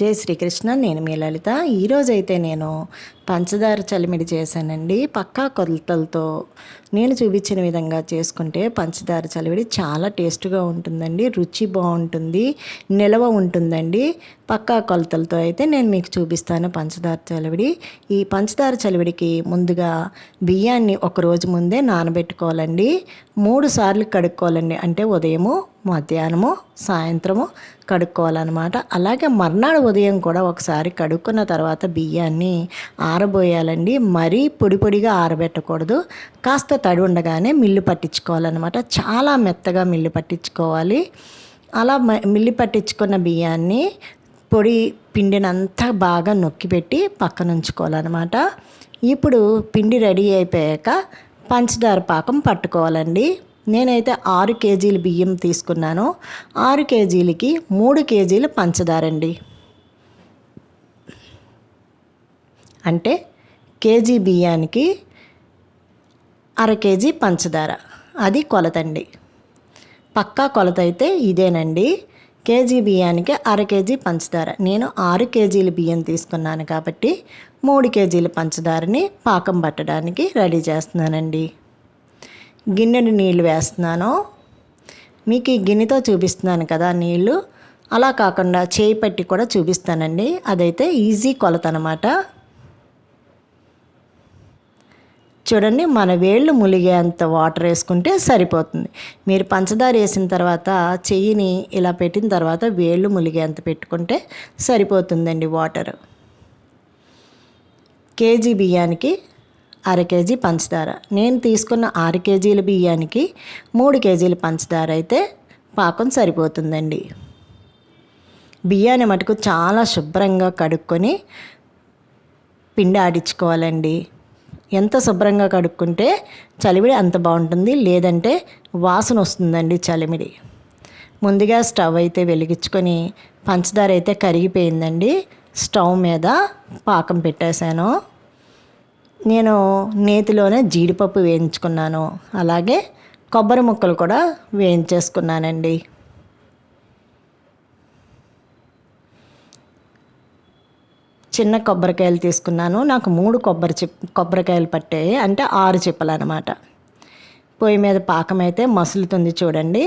జై శ్రీకృష్ణ నేను మీ లలిత. ఈరోజైతే నేను పంచదార చలిమిడి చేశానండి. పక్కా కొలతలతో నేను చూపించిన విధంగా చేసుకుంటే పంచదార చలివిడి చాలా టేస్ట్గా ఉంటుందండి. రుచి బాగుంటుంది. నిలవ ఉంటుందండి. పక్కా కొలతలతో అయితే నేను మీకు చూపిస్తాను పంచదార చలివిడి ఈ పంచదార చలివిడికి ముందుగా బియ్యాన్ని ఒక రోజు ముందే నానబెట్టుకోవాలండి. మూడు సార్లు కడుక్కోవాలండి. అంటే ఉదయము మధ్యాహ్నము సాయంత్రము కడుక్కోవాలన్నమాట. అలాగే మర్నాడు ఉదయం కూడా ఒకసారి కడుక్కున్న తర్వాత బియ్యాన్ని ఆరబోయాలండి. మరీ పొడి పొడిగా ఆరబెట్టకూడదు. కాస్త తడి ఉండగానే మిల్లు పట్టించుకోవాలన్నమాట. చాలా మెత్తగా మిల్లు పట్టించుకోవాలి. అలా మిల్లి పట్టించుకున్న బియ్యాన్ని పొడి పిండినంతా బాగా నొక్కి పెట్టి పక్కన ఉంచుకోవాలన్నమాట ఇప్పుడు పిండి రెడీ అయిపోయాక పంచదార పాకం పట్టుకోవాలండి. నేనైతే ఆరు కేజీలు బియ్యం తీసుకున్నాను. ఆరు కేజీలకి మూడు కేజీలు పంచదారండి. అంటే కేజీ బియ్యానికి అర కేజీ పంచదార. అది కొలతండి. పక్కా కొలత అయితే ఇదేనండి. కేజీ బియ్యానికి అర కేజీ పంచదార. నేను ఆరు కేజీల బియ్యం తీసుకున్నాను కాబట్టి మూడు కేజీల పంచదారని పాకం పట్టడానికి రెడీ చేస్తున్నానండి. గిన్నెని నీళ్ళు వేస్తున్నాను. మీకు ఈ గిన్నెతో చూపిస్తున్నాను కదా నీళ్ళు అలా కాకుండా చేయి పట్టి కూడా చూపిస్తానండి. అదైతే ఈజీ కొలత అనమాట చూడండి మన వేళ్ళు ములిగేంత వాటర్ వేసుకుంటే సరిపోతుంది. మీరు పంచదార వేసిన తర్వాత చెయ్యిని ఇలా పెట్టిన తర్వాత వేళ్ళు ములిగేంత పెట్టుకుంటే సరిపోతుందండి వాటర్. కేజీ బియ్యానికి అర కేజీ పంచదార. నేను తీసుకున్న ఆరు కేజీల బియ్యానికి మూడు కేజీల పంచదార అయితే పాకం సరిపోతుందండి. బియ్యాన్ని మటుకు చాలా శుభ్రంగా కడుక్కొని పిండి ఆడించుకోవాలండి. ఎంత శుభ్రంగా కడుక్కుంటే చలిమిడి అంత బాగుంటుంది లేదంటే వాసన వస్తుందండి చలిమిడి. ముందుగా స్టవ్ అయితే వెలిగించుకొని పంచదార అయితే కరిగిపోయిందండి. స్టవ్ మీద పాకం పెట్టేశాను. నేను నేతిలోనే జీడిపప్పు వేయించుకున్నాను. అలాగే కొబ్బరి ముక్కలు కూడా వేయించేసుకున్నానండి. చిన్న కొబ్బరికాయలు తీసుకున్నాను. నాకు మూడు కొబ్బరి చిప్ కొబ్బరికాయలు పట్టాయి. అంటే ఆరు చిప్పలు అనమాట పొయ్యి మీద పాకం అయితే మసులుతుంది చూడండి.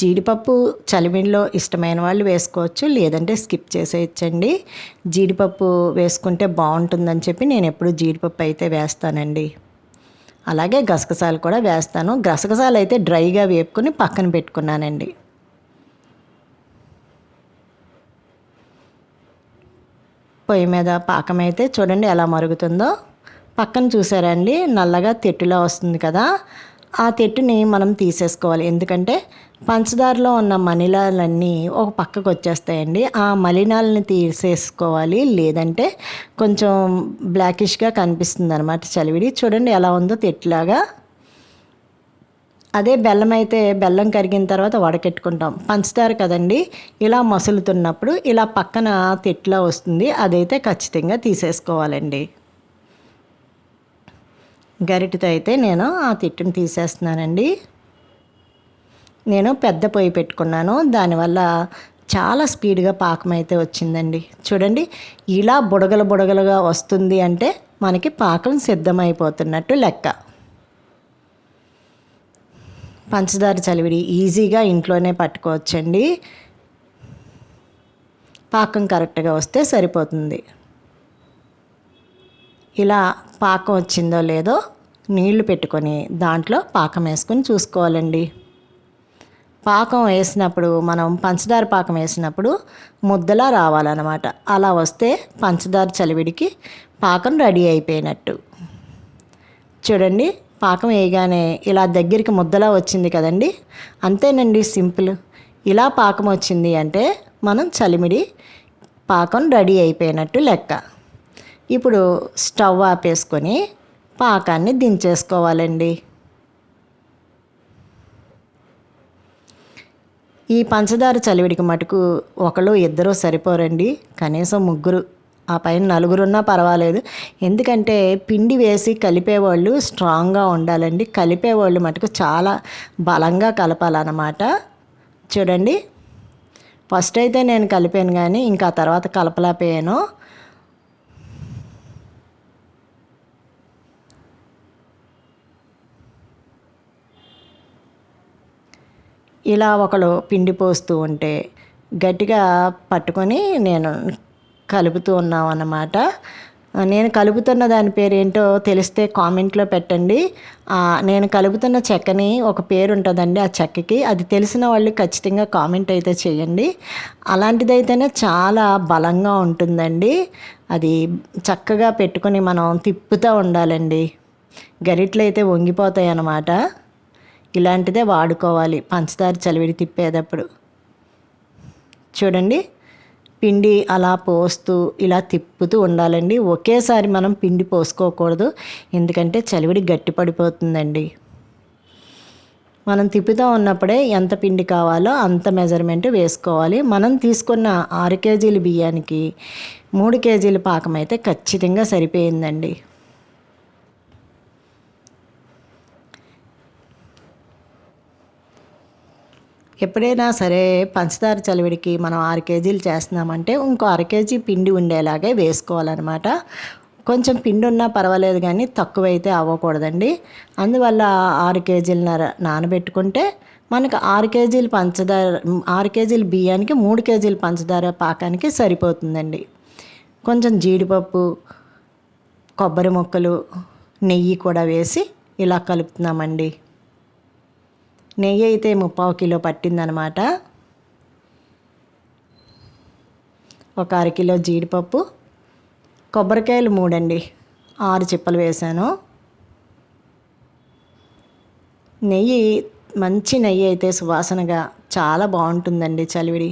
జీడిపప్పు చలిమిడిలో ఇష్టమైన వాళ్ళు వేసుకోవచ్చు. లేదంటే స్కిప్ చేసేయచ్చండి. జీడిపప్పు వేసుకుంటే బాగుంటుందని చెప్పి నేను ఎప్పుడు జీడిపప్పు అయితే వేస్తానండి. అలాగే గసగసాలు కూడా వేస్తాను. గసగసాలు అయితే డ్రైగా వేపుకొని పక్కన పెట్టుకున్నానండి. పొయ్యి మీద పాకం అయితే చూడండి ఎలా మరుగుతుందో. పక్కన చూసారండి నల్లగా తెట్టులా వస్తుంది కదా. ఆ తెట్టుని మనం తీసేసుకోవాలి. ఎందుకంటే పంచదారలో ఉన్న మలినాలన్నీ ఒక పక్కకు వచ్చేస్తాయండి. ఆ మలినాలని తీసేసుకోవాలి. లేదంటే కొంచెం బ్లాకిష్గా కనిపిస్తుంది అనమాట చలివిడి. చూడండి ఎలా ఉందో తెట్టులాగా. అదే బెల్లం అయితే బెల్లం కరిగిన తర్వాత వడకెట్టుకుంటాం. పంచదార కదండి ఇలా మసులుతున్నప్పుడు ఇలా పక్కన తెట్లా వస్తుంది అదైతే ఖచ్చితంగా తీసేసుకోవాలండి. గరిటతో అయితే నేను ఆ తిట్టును తీసేస్తున్నానండి. నేను పెద్ద పొయ్యి పెట్టుకున్నాను దానివల్ల చాలా స్పీడ్గా పాకం అయితే వచ్చిందండి. చూడండి ఇలా బుడగలు బుడగలుగా వస్తుంది అంటే మనకి పాకం సిద్ధమైపోతున్నట్టు లెక్క. పంచదార చలివిడి ఈజీగా ఇంట్లోనే పట్టుకోవచ్చండి. పాకం కరెక్ట్గా వస్తే సరిపోతుంది. ఇలా పాకం వచ్చిందో లేదో నీళ్ళు పెట్టుకొని దాంట్లో పాకం వేసుకొని చూసుకోవాలండి. పాకం వేసినప్పుడు మనం పంచదార పాకం వేసినప్పుడు ముద్దలా రావాలన్నమాట. అలా వస్తే పంచదార చలివిడికి పాకం రెడీ అయిపోయినట్టు. చూడండి పాకం వేయగానే ఇలా దగ్గరికి ముద్దలా వచ్చింది కదండి. అంతేనండి సింపుల్. ఇలా పాకం వచ్చింది అంటే మనం చలిమిడి పాకం రెడీ అయిపోయినట్టు లెక్క. ఇప్పుడు స్టవ్ ఆపేసుకొని పాకాన్ని దించేసుకోవాలండి. ఈ పంచదార చలివిడికి మటుకు ఒకళ్ళు ఇద్దరు సరిపోరండి. కనీసం ముగ్గురు ఆ పైన నలుగురున్నా పర్వాలేదు. ఎందుకంటే పిండి వేసి కలిపేవాళ్ళు స్ట్రాంగ్గా ఉండాలండి. కలిపేవాళ్ళు మటుకు చాలా బలంగా కలపాలన్నమాట. చూడండి. ఫస్ట్ అయితే నేను కలిపాను కానీ ఇంకా తర్వాత కలపలేకపోయాను. ఇలా ఒకడు పిండి పోస్తూ ఉంటే గట్టిగా పట్టుకొని నేను కలుపుతూ ఉన్నాం అన్నమాట నేను కలుపుతున్న దాని పేరు ఏంటో తెలిస్తే కామెంట్లో పెట్టండి. నేను కలుపుతున్న చెక్కని ఒక పేరు ఉంటుందండి ఆ చెక్కకి. అది తెలిసిన వాళ్ళు ఖచ్చితంగా కామెంట్ అయితే చేయండి. అలాంటిదైతేనే చాలా బలంగా ఉంటుందండి. అది చక్కగా పెట్టుకొని మనం తిప్పుతూ ఉండాలండి. గరిట్లు అయితే వంగిపోతాయి అన్నమాట ఇలాంటిదే వాడుకోవాలి. పంచదార చలివిడి తిప్పేటప్పుడు. చూడండి. పిండి అలా పోస్తూ ఇలా తిప్పుతూ ఉండాలండి. ఒకేసారి మనం పిండి పోసుకోకూడదు. ఎందుకంటే చలివిడి గట్టి పడిపోతుందండి మనం తిప్పుతూ ఉన్నప్పుడే ఎంత పిండి కావాలో అంత మెజర్మెంట్ వేసుకోవాలి. మనం తీసుకున్న ఆరు కేజీల బియ్యానికి మూడు కేజీల పాకం అయితే ఖచ్చితంగా సరిపోయిందండి. ఎప్పుడైనా సరే పంచదార చలివిడికి మనం ఆరు కేజీలు చేస్తున్నామంటే ఇంకో అర కేజీ పిండి ఉండేలాగే వేసుకోవాలన్నమాట. కొంచెం పిండి ఉన్నా పర్వాలేదు కానీ తక్కువైతే అవ్వకూడదండి. అందువల్ల ఆరు కేజీలన్నర నానబెట్టుకుంటే మనకు ఆరు కేజీలు పంచదార ఆరు కేజీల బియ్యానికి మూడు కేజీలు పంచదార పాకానికి సరిపోతుందండి. కొంచెం జీడిపప్పు కొబ్బరి ముక్కలు నెయ్యి కూడా వేసి ఇలా కలుపుతున్నామండి. నెయ్యి అయితే ముప్పావు కిలో పట్టిందనమాట. ఒక అరకిలో జీడిపప్పు కొబ్బరికాయలు మూడండి ఆరు చిప్పలు వేసాను. నెయ్యి మంచి నెయ్యి అయితే సువాసనగా చాలా బాగుంటుందండి చలివిడి.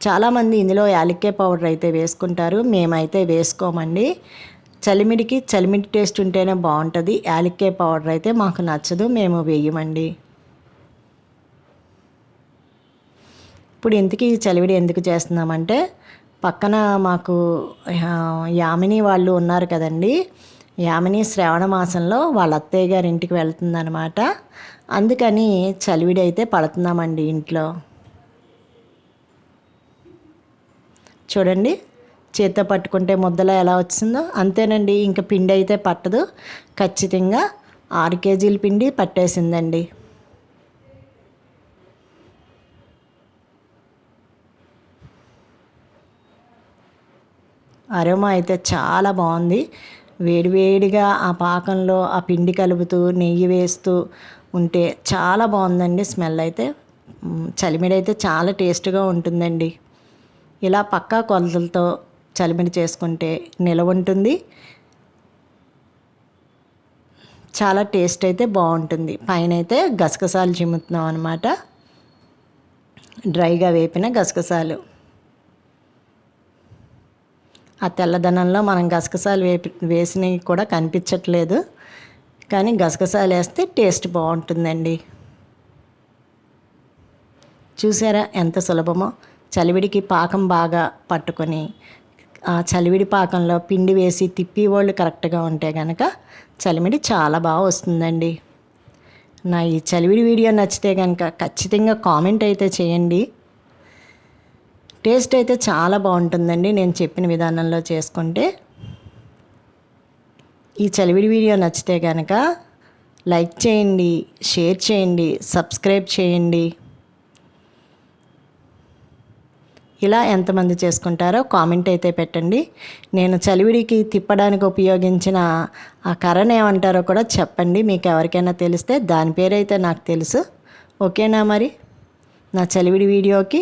చాలామంది ఇందులో యాలక్కాయ పౌడర్ అయితే వేసుకుంటారు మేమైతే వేసుకోమండి. చలిమిడికి చలిమిడి టేస్ట్ ఉంటేనే బాగుంటుంది యాలక్కాయ పౌడర్ అయితే మాకు నచ్చదు మేము వేయమండి. ఇప్పుడు ఇంతకీ చలివిడి ఎందుకు చేస్తున్నామంటే పక్కన మాకు యామిని వాళ్ళు ఉన్నారు కదండి. యామిని శ్రావణ మాసంలో వాళ్ళ అత్తయ్య గారి ఇంటికి వెళ్తుందనమాట అందుకని చలివిడి అయితే పడుతున్నామండి ఇంట్లో. చూడండి చేత్తో పట్టుకుంటే ముద్దలా ఎలా వచ్చిందో. అంతేనండి ఇంకా పిండి అయితే పట్టదు. ఖచ్చితంగా ఆరు కేజీల పిండి పట్టేసిందండి. అరోమా అయితే చాలా బాగుంది. వేడివేడిగా ఆ పాకంలో ఆ పిండి కలుపుతూ నెయ్యి వేస్తూ ఉంటే చాలా బాగుందండి స్మెల్ అయితే. చలిమిడి అయితే చాలా టేస్ట్గా ఉంటుందండి. ఇలా పక్కా కొలతలతో చలిమిడి చేసుకుంటే నిలవ ఉంటుంది. చాలా టేస్ట్ అయితే బాగుంటుంది. పైన అయితే గసగసాలు చిమ్ముతున్నాం అనమాట డ్రైగా వేపిన గసగసాలు. ఆ తెల్లదనంలో మనం గసగసాలు వేపి వేసినవి కూడా కనిపించట్లేదు. కానీ గసగసాలు వేస్తే టేస్ట్ బాగుంటుందండి. చూసారా ఎంత సులభమో? చలివిడికి పాకం బాగా పట్టుకొని ఆ చలివిడి పాకంలో పిండి వేసి తిప్పి వాళ్ళు కరెక్ట్గా ఉంటే కనుక చలిమిడి చాలా బాగా వస్తుందండి. నా ఈ చలివిడి వీడియో నచ్చితే కనుక ఖచ్చితంగా కామెంట్ అయితే చేయండి. టేస్ట్ అయితే చాలా బాగుంటుందండి నేను చెప్పిన విధానంలో చేసుకుంటే. ఈ చలివిడి వీడియో నచ్చితే కనుక లైక్ చేయండి షేర్ చేయండి సబ్స్క్రైబ్ చేయండి. ఇలా ఎంతమంది చేసుకుంటారో కామెంట్ అయితే పెట్టండి. నేను చలివిడికి తిప్పడానికి ఉపయోగించిన ఆ కర్రను ఏమంటారో కూడా చెప్పండి. మీకు ఎవరికైనా తెలిస్తే దాని పేరైతే నాకు తెలుసు. ఓకేనా మరి? నా చలివిడి వీడియోకి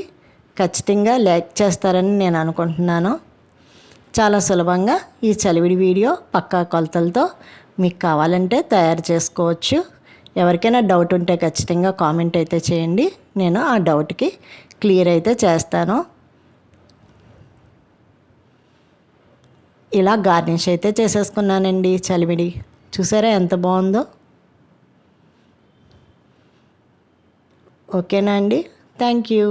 ఖచ్చితంగా లైక్ చేస్తారని నేను అనుకుంటున్నాను. చాలా సులభంగా ఈ చలివిడి వీడియో పక్కా కొలతలతో మీకు కావాలంటే తయారు చేసుకోవచ్చు. ఎవరికైనా డౌట్ ఉంటే ఖచ్చితంగా కామెంట్ అయితే చేయండి. నేను ఆ డౌట్కి క్లియర్ అయితే చేస్తాను. ఇలా గార్నిష్ అయితే చేసేసుకున్నానండి చలివిడి. చూసారా ఎంత బాగుందో? ఓకేనా అండి? Thank you.